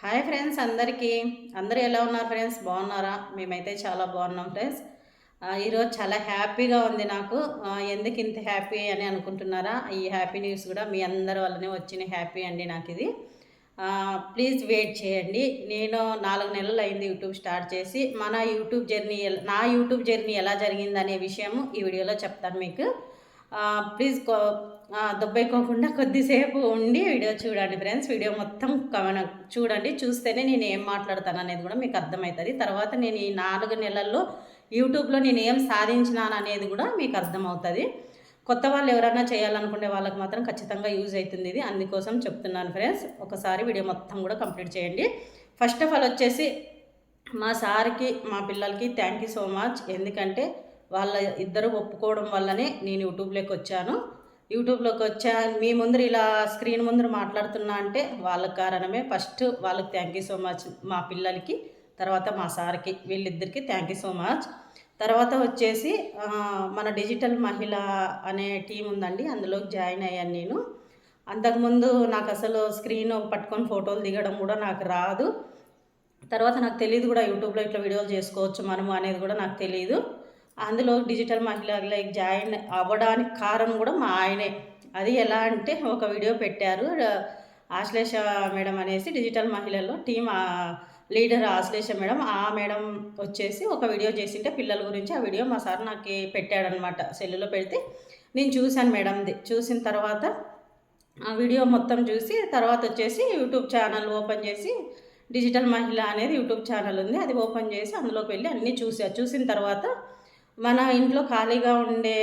Hi friends అందరికీ. అందరూ ఎలా ఉన్నారు ఫ్రెండ్స్? బాగున్నారా? మేమైతే చాలా బాగున్నాం ఫ్రెండ్స్. ఈరోజు చాలా హ్యాపీగా ఉంది నాకు. ఎందుకు ఇంత హ్యాపీ అని అనుకుంటున్నారా? ఈ హ్యాపీ న్యూస్ కూడా మీ అందరి వల్లనే వచ్చిన హ్యాపీ అండి నాకు ఇది. ప్లీజ్ వెయిట్ చేయండి. నేను నాలుగు నెలలు అయింది యూట్యూబ్ స్టార్ట్ చేసి. మన యూట్యూబ్ జర్నీ నా యూట్యూబ్ జర్నీ ఎలా జరిగిందనే విషయము ఈ వీడియోలో చెప్తాను మీకు. ప్లీజ్ కో దుబ్బైకోకుండా కొద్దిసేపు ఉండి వీడియో చూడండి ఫ్రెండ్స్. వీడియో మొత్తం చూడండి. చూస్తేనే నేను ఏం మాట్లాడతాను అనేది కూడా మీకు అర్థమవుతుంది. తర్వాత నేను ఈ నాలుగు నెలల్లో యూట్యూబ్లో నేను ఏం సాధించినాను అనేది కూడా మీకు అర్థమవుతుంది. కొత్త వాళ్ళు ఎవరైనా చేయాలనుకునే వాళ్ళకి మాత్రం ఖచ్చితంగా యూజ్ అవుతుంది ఇది. అందుకోసం చెప్తున్నాను ఫ్రెండ్స్. ఒకసారి వీడియో మొత్తం కూడా కంప్లీట్ చేయండి. ఫస్ట్ ఆఫ్ ఆల్ వచ్చేసి మా సార్కి మా పిల్లలకి థ్యాంక్ యూ సో మచ్. ఎందుకంటే వాళ్ళ ఇద్దరు ఒప్పుకోవడం వల్లనే నేను యూట్యూబ్లోకి వచ్చాను. యూట్యూబ్లోకి వచ్చా మీ ముందర ఇలా స్క్రీన్ ముందర మాట్లాడుతున్నా అంటే వాళ్ళ కారణమే ఫస్ట్ వాళ్ళకి థ్యాంక్ యూ సో మచ్ మా పిల్లలకి తర్వాత మా సార్కి వీళ్ళిద్దరికి థ్యాంక్ యూ సో మచ్ తర్వాత వచ్చేసి మన డిజిటల్ మహిళ అనే టీం ఉందండి అందులోకి జాయిన్ అయ్యాను నేను. అంతకుముందు నాకు అసలు స్క్రీన్ పట్టుకొని ఫోటోలు దిగడం కూడా నాకు రాదు. తర్వాత నాకు తెలియదు కూడా యూట్యూబ్లో ఇట్లా వీడియోలు చేసుకోవచ్చు మనము అనేది కూడా నాకు తెలియదు అందులో డిజిటల్ మహిళలకు జాయిన్ అవ్వడానికి కారణం కూడా మా ఆయనే. అది ఎలా అంటే ఒక వీడియో పెట్టారు. ఆశ్లేష మేడం అనేసి డిజిటల్ మహిళల్లో టీం లీడర్ ఆశ్లేష మేడం ఆ మేడం వచ్చేసి ఒక వీడియో చేసింటే పిల్లల గురించి ఆ వీడియో మా సార్ నాకు పెట్టాడనమాట సెల్లులో పెడితే. నేను చూశాను మేడంది. చూసిన తర్వాత ఆ వీడియో మొత్తం చూసి తర్వాత వచ్చేసి యూట్యూబ్ ఛానల్ ఓపెన్ చేసి డిజిటల్ మహిళ అనేది యూట్యూబ్ ఛానల్ ఉంది. అది ఓపెన్ చేసి అందులోకి వెళ్ళి అన్నీ చూసా. చూసిన తర్వాత మన ఇంట్లో ఖాళీగా ఉండే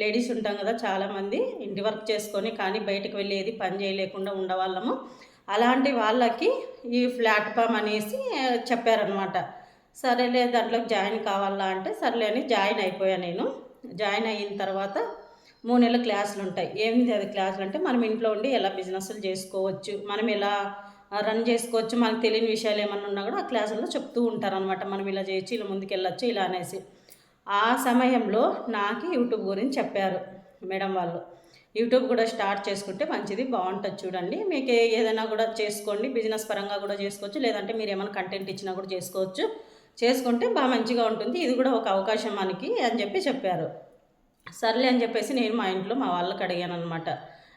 లేడీస్ ఉంటాం కదా చాలామంది ఇంటి వర్క్ చేసుకొని కానీ బయటకు వెళ్ళేది పని చేయలేకుండా ఉండవాళ్ళము. అలాంటి వాళ్ళకి ఈ ప్లాట్ఫామ్ అనేసి చెప్పారనమాట సరేలే దాంట్లోకి జాయిన్ కావాలా అంటే సర్లే అని జాయిన్ అయిపోయా నేను. జాయిన్ అయిన తర్వాత మూడు నెలల క్లాసులు ఉంటాయి. ఏంది అది క్లాసులు అంటే మనం ఇంట్లో ఉండి ఎలా బిజినెస్లు చేసుకోవచ్చు మనం ఎలా రన్ చేసుకోవచ్చు మనకు తెలియని విషయాలు ఏమన్నా ఉన్నా కూడా ఆ క్లాసుల్లో చెప్తూ ఉంటారనమాట మనం ఇలా చేయొచ్చు ఇలా ముందుకు వెళ్ళొచ్చు ఇలా అనేసి. ఆ సమయంలో నాకు యూట్యూబ్ గురించి చెప్పారు మేడం వాళ్ళు. యూట్యూబ్ కూడా స్టార్ట్ చేసుకుంటే మంచిది బాగుంటుంది చూడండి. మీకు ఏదైనా కూడా చేసుకోండి బిజినెస్ పరంగా కూడా చేసుకోవచ్చు లేదంటే మీరు ఏమైనా కంటెంట్ ఇచ్చినా కూడా చేసుకోవచ్చు. చేసుకుంటే బాగా మంచిగా ఉంటుంది. ఇది కూడా ఒక అవకాశం మనకి అని చెప్పి చెప్పారు. సర్లే అని చెప్పేసి నేను మా ఇంట్లో మా వాళ్ళకి అడిగాను అనమాట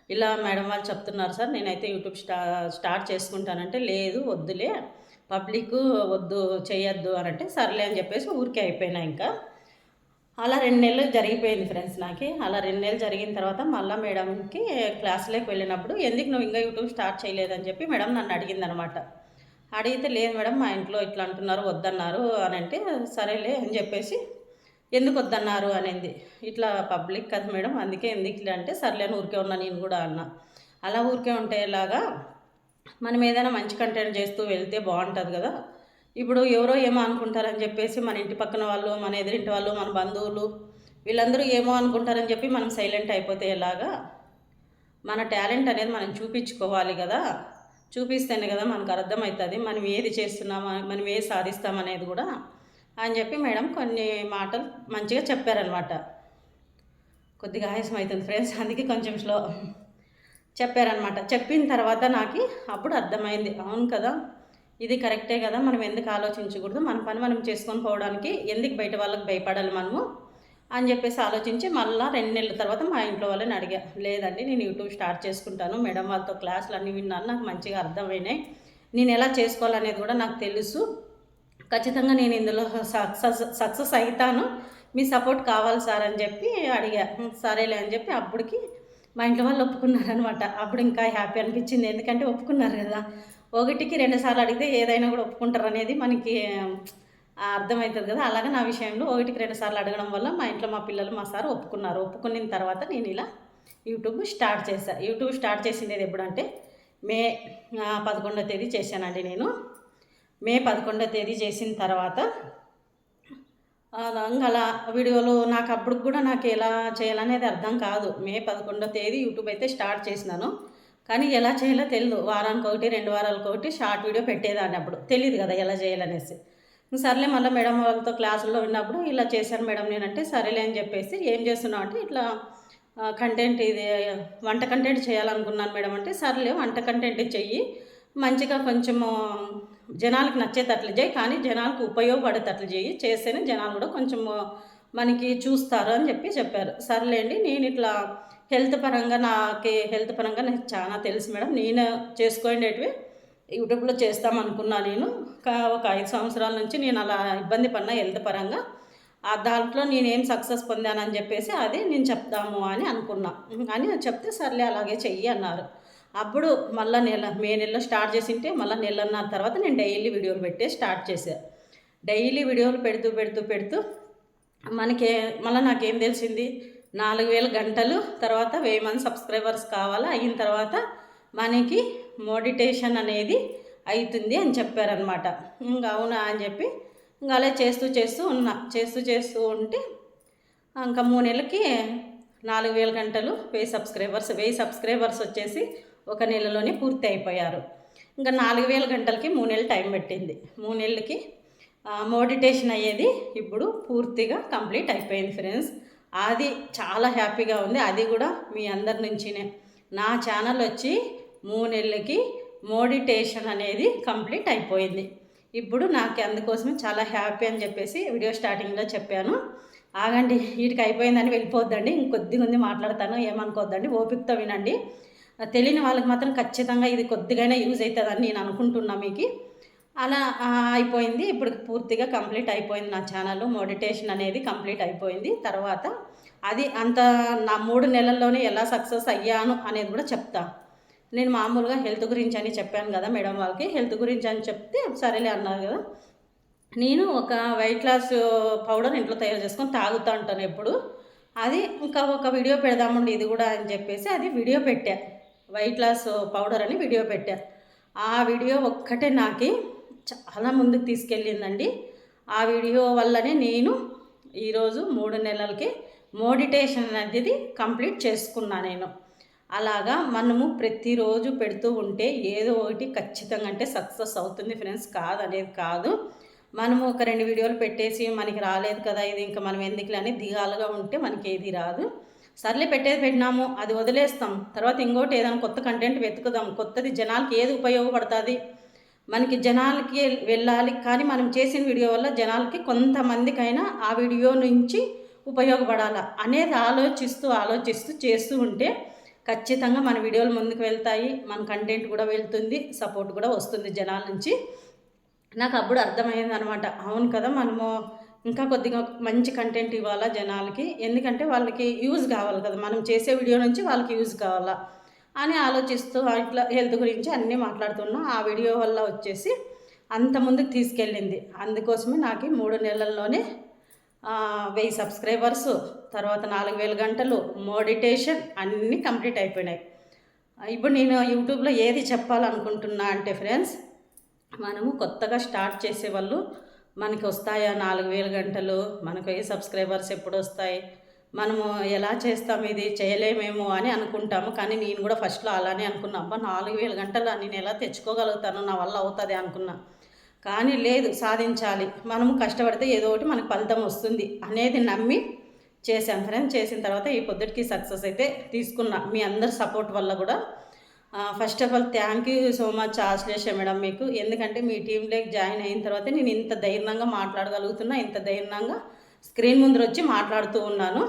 ఇలా మేడం వాళ్ళు చెప్తున్నారు సార్ నేనైతే యూట్యూబ్ స్టా స్టార్ట్ చేసుకుంటానంటే లేదు వద్దులే పబ్లిక్ వద్దు చేయొద్దు అని అంటే సర్లే అని చెప్పేసి ఊరికే అయిపోయినా ఇంకా. అలా రెండు నెలలు జరిగిపోయింది ఫ్రెండ్స్ నాకు. అలా రెండు నెలలు జరిగిన తర్వాత మళ్ళీ మేడంకి క్లాసులోకి వెళ్ళినప్పుడు ఎందుకు నువ్వు ఇంకా యూట్యూబ్ స్టార్ట్ చేయలేదని చెప్పి మేడం నన్ను అడిగింది అనమాట అడిగితే లేదు మేడం మా ఇంట్లో ఇట్లా అంటున్నారు వద్దన్నారు అని అంటే సరేలే అని చెప్పేసి ఎందుకు వద్దన్నారు అనేది. ఇట్లా పబ్లిక్ కదా మేడం అందుకే ఎందుకు అంటే సర్లే అని ఊరికే ఉన్నా నేను కూడా అన్న. అలా ఊరికే ఉంటేలాగా మనం ఏదైనా మంచి కంటెంట్ చేస్తూ వెళ్తే బాగుంటుంది కదా. ఇప్పుడు ఎవరో ఏమో అనుకుంటారని చెప్పేసి మన ఇంటి పక్కన వాళ్ళు మన ఎదురింటి వాళ్ళు మన బంధువులు వీళ్ళందరూ ఏమో అనుకుంటారని చెప్పి మనం సైలెంట్ అయిపోతే ఎలాగా మన టాలెంట్ అనేది మనం చూపించుకోవాలి కదా. చూపిస్తేనే కదా మనకు అర్థమవుతుంది మనం ఏది చేస్తున్నామా మనం ఏది సాధిస్తామనేది కూడా అని చెప్పి మేడం కొన్ని మాటలు మంచిగా చెప్పారనమాట కొద్దిగా ఆయాసం అవుతుంది ఫ్రెండ్స్ అందుకే కొంచెం స్లో చెప్పారనమాట చెప్పిన తర్వాత నాకు అప్పుడు అర్థమైంది. అవును కదా ఇది కరెక్టే కదా? మనం ఎందుకు ఆలోచించకూడదు? మన పని మనం చేసుకొని పోవడానికి ఎందుకు బయట వాళ్ళకి భయపడాలి మనము? అని చెప్పేసి ఆలోచించి మళ్ళీ రెండు నెలల తర్వాత మా ఇంట్లో వాళ్ళని అడిగా. లేదండి నేను యూట్యూబ్ స్టార్ట్ చేసుకుంటాను. మేడం వాళ్ళతో క్లాసులు అన్నీ విన్నాను. నాకు మంచిగా అర్థమైనాయి. నేను ఎలా చేసుకోవాలనేది కూడా నాకు తెలుసు. ఖచ్చితంగా నేను ఇందులో సక్సెస్ సక్సెస్ అవుతాను మీ సపోర్ట్ కావాలి సార్ అని చెప్పి అడిగా. సరేలే అని చెప్పి అప్పటికి మా ఇంట్లో వాళ్ళు ఒప్పుకున్నారనమాట అప్పుడు ఇంకా హ్యాపీ అనిపించింది. ఎందుకంటే ఒప్పుకున్నారు కదా. ఒకటికి రెండు సార్లు అడిగితే ఏదైనా కూడా ఒప్పుకుంటారు అనేది మనకి అర్థమవుతుంది కదా. అలాగే నా విషయంలో ఒకటికి రెండు సార్లు అడగడం వల్ల మా ఇంట్లో మా పిల్లలు మా సార్ ఒప్పుకున్నారు. ఒప్పుకున్న తర్వాత నేను ఇలా యూట్యూబ్ స్టార్ట్ చేశాను యూట్యూబ్ స్టార్ట్ చేసింది ఎప్పుడంటే మే పదకొండో తేదీ చేశానండి నేను. మే పదకొండో తేదీ చేసిన తర్వాత అలా వీడియోలు నాకు అప్పుడు కూడా నాకు ఎలా చేయాలనేది అర్థం కాదు. మే పదకొండో తేదీ యూట్యూబ్ అయితే స్టార్ట్ చేసినాను. కానీ ఎలా చేయాలో తెలియదు వారానికి ఒకటి రెండు వారాలకు ఒకటి షార్ట్ వీడియో పెట్టేదాన్ని అప్పుడు. తెలియదు కదా ఎలా చేయాలనేసి. సర్లే మళ్ళీ మేడం వాళ్ళతో క్లాసుల్లో ఉన్నప్పుడు ఇలా చేశాను మేడం నేనంటే సరేలే అని చెప్పేసి ఏం చేస్తున్నావు అంటే ఇట్లా కంటెంట్ ఇది వంట కంటెంట్ చేయాలనుకున్నాను మేడం అంటే సర్లే వంట కంటెంట్ చెయ్యి. మంచిగా కొంచెము జనాలకు నచ్చేటట్లు చేయి కానీ జనాలకు ఉపయోగపడేటట్లు చేయి. చేస్తేనే జనాలు కూడా కొంచెము మనకి చూస్తారు అని చెప్పి చెప్పారు. సర్లేండి నేను ఇట్లా హెల్త్ పరంగా నాకు హెల్త్ పరంగా నాకు చాలా తెలుసు మేడం. నేను చేసుకోండేటివి యూట్యూబ్లో చేస్తాం అనుకున్నా నేను ఒక ఐదు సంవత్సరాల నుంచి నేను అలా ఇబ్బంది పడినా హెల్త్ పరంగా. ఆ దాంట్లో నేనేం సక్సెస్ పొందానని చెప్పేసి అది నేను చెప్తాము అని అనుకున్నా. అని చెప్తే సర్లే అలాగే చెయ్యి అన్నారు. అప్పుడు మళ్ళీ నెల మే నెలలో స్టార్ట్ చేసింటే మళ్ళీ నెలన్నర తర్వాత నేను డైలీ వీడియోలు పెట్టే స్టార్ట్ చేశాను డైలీ వీడియోలు పెడుతూ పెడుతూ పెడుతూ మనకి మళ్ళీ నాకేం తెలిసింది? నాలుగు వేల గంటలు తర్వాత వెయ్యి మంది సబ్స్క్రైబర్స్ కావాలా? అయిన తర్వాత మనకి మోడిటేషన్ అనేది అవుతుంది అని చెప్పారనమాట ఇంకా అవునా అని చెప్పి ఇంకా అలా చేస్తూ చేస్తూ ఉన్నా. చేస్తూ చేస్తూ ఉంటే ఇంకా మూడు నెలలకి నాలుగు వేల గంటలు వెయ్యి సబ్స్క్రైబర్స్ వెయ్యి సబ్స్క్రైబర్స్ వచ్చేసి ఒక నెలలోనే పూర్తి అయిపోయారు. ఇంకా నాలుగు వేల గంటలకి మూడు నెలలు టైం పెట్టింది. మూడు నెలలకి మోడిటేషన్ అయ్యేది ఇప్పుడు పూర్తిగా కంప్లీట్ అయిపోయింది ఫ్రెండ్స్. అది చాలా హ్యాపీగా ఉంది. అది కూడా మీ అందరి నుంచినే. నా ఛానల్ వచ్చి మూడు నెలలకి మోడిటేషన్ అనేది కంప్లీట్ అయిపోయింది. ఇప్పుడు నాకు అందుకోసమే చాలా హ్యాపీ అని చెప్పేసి వీడియో స్టార్టింగ్లో చెప్పాను. ఆగండి వీటికి అయిపోయిందని వెళ్ళిపోద్దండి. ఇంకొద్ది ఉంది మాట్లాడతాను ఏమనుకోవద్దండి ఓపికతో వినండి. తెలియని వాళ్ళకి మాత్రం ఖచ్చితంగా ఇది కొద్దిగానే యూజ్ అవుతుందని నేను అనుకుంటున్నా మీకు. అలా అయిపోయింది. ఇప్పుడు పూర్తిగా కంప్లీట్ అయిపోయింది నా ఛానల్. మోడిటేషన్ అనేది కంప్లీట్ అయిపోయింది. తర్వాత అది అంత నా మూడు నెలల్లోనే ఎలా సక్సెస్ అయ్యాను అనేది కూడా చెప్తా. నేను మామూలుగా హెల్త్ గురించి అని చెప్పాను కదా మేడం వాళ్ళకి. హెల్త్ గురించి అని చెప్తే సరేలే అన్నారు కదా. నేను ఒక వైట్ లాస్ పౌడర్ ఇంట్లో తయారు చేసుకొని తాగుతూ ఉంటాను ఎప్పుడు. అది ఇంకా ఒక వీడియో పెడదామండి ఇది కూడా అని చెప్పేసి అది వీడియో పెట్టా. వైట్ లాస్ పౌడర్ అని వీడియో పెట్టా. ఆ వీడియో ఒక్కటే నాకు చాలా ముందుకు తీసుకెళ్ళిందండి. ఆ వీడియో వల్లనే నేను ఈరోజు మూడు నెలలకి మోడిటేషన్ అనేది కంప్లీట్ చేసుకున్నా నేను. అలాగా మనము ప్రతిరోజు పెడుతూ ఉంటే ఏదో ఒకటి ఖచ్చితంగా అంటే సక్సెస్ అవుతుంది ఫ్రెండ్స్ కాదు అనేది కాదు. మనము ఒక రెండు వీడియోలు పెట్టేసి మనకి రాలేదు కదా ఇది ఇంకా మనం ఎందుకులే అని దిగాలుగా ఉంటే మనకి ఏది రాదు. సర్లే పెట్టేది పెట్టినాము అది వదిలేస్తాం. తర్వాత ఇంకోటి ఏదైనా కొత్త కంటెంట్ వెతుకుదాం. కొత్తది జనాలకి ఏది ఉపయోగపడుతుంది? మనకి జనాలకి వెళ్ళాలి. కానీ మనం చేసిన వీడియో వల్ల జనాలకి కొంతమందికైనా ఆ వీడియో నుంచి ఉపయోగపడాలా అనేది ఆలోచిస్తూ ఆలోచిస్తూ చేస్తూ ఉంటే ఖచ్చితంగా మన వీడియోలు ముందుకు వెళ్తాయి. మన కంటెంట్ కూడా వెళ్తుంది సపోర్ట్ కూడా వస్తుంది జనాల నుంచి. నాకు అప్పుడు అర్థమైంది అనమాట అవును కదా మనము ఇంకా కొద్దిగా మంచి కంటెంట్ ఇవ్వాలా జనాలకి? ఎందుకంటే వాళ్ళకి యూజ్ కావాలి కదా. మనం చేసే వీడియో నుంచి వాళ్ళకి యూజ్ కావాలా? అని ఆలోచిస్తూ ఇట్లా హెల్త్ గురించి అన్నీ మాట్లాడుతున్నా. ఆ వీడియో వల్ల వచ్చేసి అంత ముందుకు తీసుకెళ్ళింది. అందుకోసమే నాకు మూడు నెలల్లోనే వెయ్యి సబ్స్క్రైబర్స్ తర్వాత నాలుగు వేల గంటలు మోడిటేషన్ అన్నీ కంప్లీట్ అయిపోయినాయి. ఇప్పుడు నేను యూట్యూబ్లో ఏది చెప్పాలనుకుంటున్నా అంటే ఫ్రెండ్స్ మనము కొత్తగా స్టార్ట్ చేసేవాళ్ళు మనకి వస్తాయా నాలుగు వేల గంటలు మనకు ఏ సబ్స్క్రైబర్స్ ఎప్పుడు వస్తాయి మనము ఎలా చేస్తాం ఇది చేయలేమేమో అని అనుకుంటాము. కానీ నేను కూడా ఫస్ట్లో అలానే అనుకున్నా. అబ్బా నాలుగు వేల గంటలు నేను ఎలా తెచ్చుకోగలుగుతాను నా వల్ల అవుతుంది అనుకున్నా. కానీ లేదు సాధించాలి. మనము కష్టపడితే ఏదో ఒకటి మనకు ఫలితం వస్తుంది అనేది నమ్మి చేశాను. ఫ్రెండ్స్ చేసిన తర్వాత ఈ పొద్దుటికి సక్సెస్ అయితే తీసుకున్నా. మీ అందరి సపోర్ట్ వల్ల కూడా. First of all thank you so much Ashlesha madam మీకు. ఎందుకంటే మీ టీంలోకి జాయిన్ అయిన తర్వాత నేను ఇంత ధైర్యంగా మాట్లాడగలుగుతున్నా ఇంత ధైర్యంగా స్క్రీన్ ముందర వచ్చి మాట్లాడుతూ ఉన్నాను.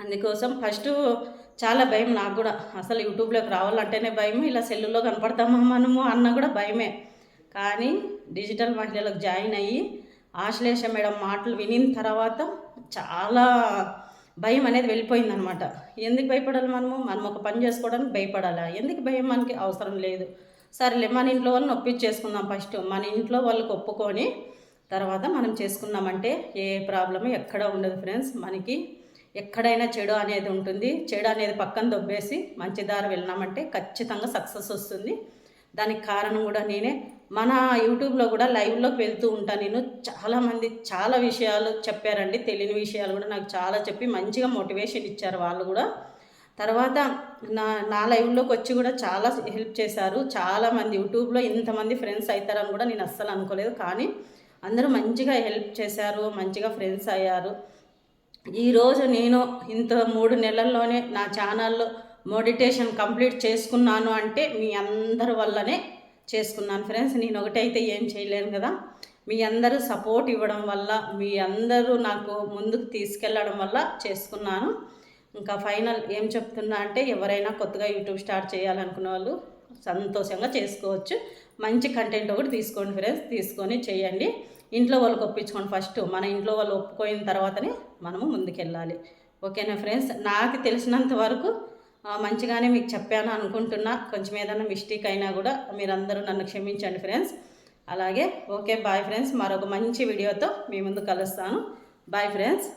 అందుకోసం ఫస్ట్ చాలా భయం నాకు కూడా. అసలు యూట్యూబ్లోకి రావాలంటేనే భయం ఇలా సెల్లులో కనపడతామా మనము అన్న కూడా భయమే. కానీ డిజిటల్ మహిళలకు జాయిన్ అయ్యి ఆశ్లేష మేడం మాటలు వినిన తర్వాత చాలా భయం అనేది వెళ్ళిపోయింది అనమాట ఎందుకు భయపడాలి మనము? మనం ఒక పని చేసుకోవడానికి భయపడాలా? ఎందుకు భయం మనకి అవసరం లేదు? సరేలే మన ఇంట్లో వాళ్ళని ఒప్పించేసుకుందాం ఫస్ట్. మన ఇంట్లో వాళ్ళకి ఒప్పుకొని తర్వాత మనం చేసుకున్నామంటే ఏ ప్రాబ్లమ్ ఎక్కడ ఉండదు ఫ్రెండ్స్. మనకి ఎక్కడైనా చెడు అనేది ఉంటుంది. చెడు అనేది పక్కన దొబ్బేసి మంచి దారి వెళ్ళినామంటే ఖచ్చితంగా సక్సెస్ వస్తుంది. దానికి కారణం కూడా నేనే. మన యూట్యూబ్లో కూడా లైవ్లోకి వెళ్తూ ఉంటాను నేను. చాలామంది చాలా విషయాలు చెప్పారండి. తెలియని విషయాలు కూడా నాకు చాలా చెప్పి మంచిగా మోటివేషన్ ఇచ్చారు వాళ్ళు కూడా. తర్వాత నా నా లైవ్లోకి వచ్చి కూడా చాలా హెల్ప్ చేశారు. చాలామంది యూట్యూబ్లో ఇంతమంది ఫ్రెండ్స్ అవుతారని కూడా నేను అస్సలు అనుకోలేదు. కానీ అందరూ మంచిగా హెల్ప్ చేశారు. మంచిగా ఫ్రెండ్స్ అయ్యారు. ఈరోజు నేను ఇంత మూడు నెలల్లోనే నా ఛానల్లో మోడిటేషన్ కంప్లీట్ చేసుకున్నాను అంటే మీ అందరి వల్లనే చేసుకున్నాను. ఫ్రెండ్స్ నేను ఒకటైతే ఏం చేయలేను కదా. మీ అందరూ సపోర్ట్ ఇవ్వడం వల్ల మీ అందరూ నాకు ముందుకు తీసుకెళ్ళడం వల్ల చేసుకున్నాను. ఇంకా ఫైనల్ ఏం చెప్తున్నా అంటే ఎవరైనా కొత్తగా యూట్యూబ్ స్టార్ట్ చేయాలనుకున్న వాళ్ళు సంతోషంగా చేసుకోవచ్చు. మంచి కంటెంట్ ఒకటి తీసుకోండి ఫ్రెండ్స్ తీసుకొని చేయండి. ఇంట్లో వాళ్ళకి ఒప్పించుకోండి ఫస్ట్ మన ఇంట్లో వాళ్ళు ఒప్పుకోయిన తర్వాతనే మనము ముందుకెళ్ళాలి. ఓకేనా ఫ్రెండ్స్ నాకు తెలిసినంత వరకు మంచిగానే మీకు చెప్పాను అనుకుంటున్నా. కొంచెం ఏదైనా మిస్టేక్ అయినా కూడా మీరందరూ నన్ను క్షమించండి ఫ్రెండ్స్ అలాగే ఓకే బాయ్ ఫ్రెండ్స్ మరొక మంచి వీడియోతో మీ ముందు కలుస్తాను. Bye friends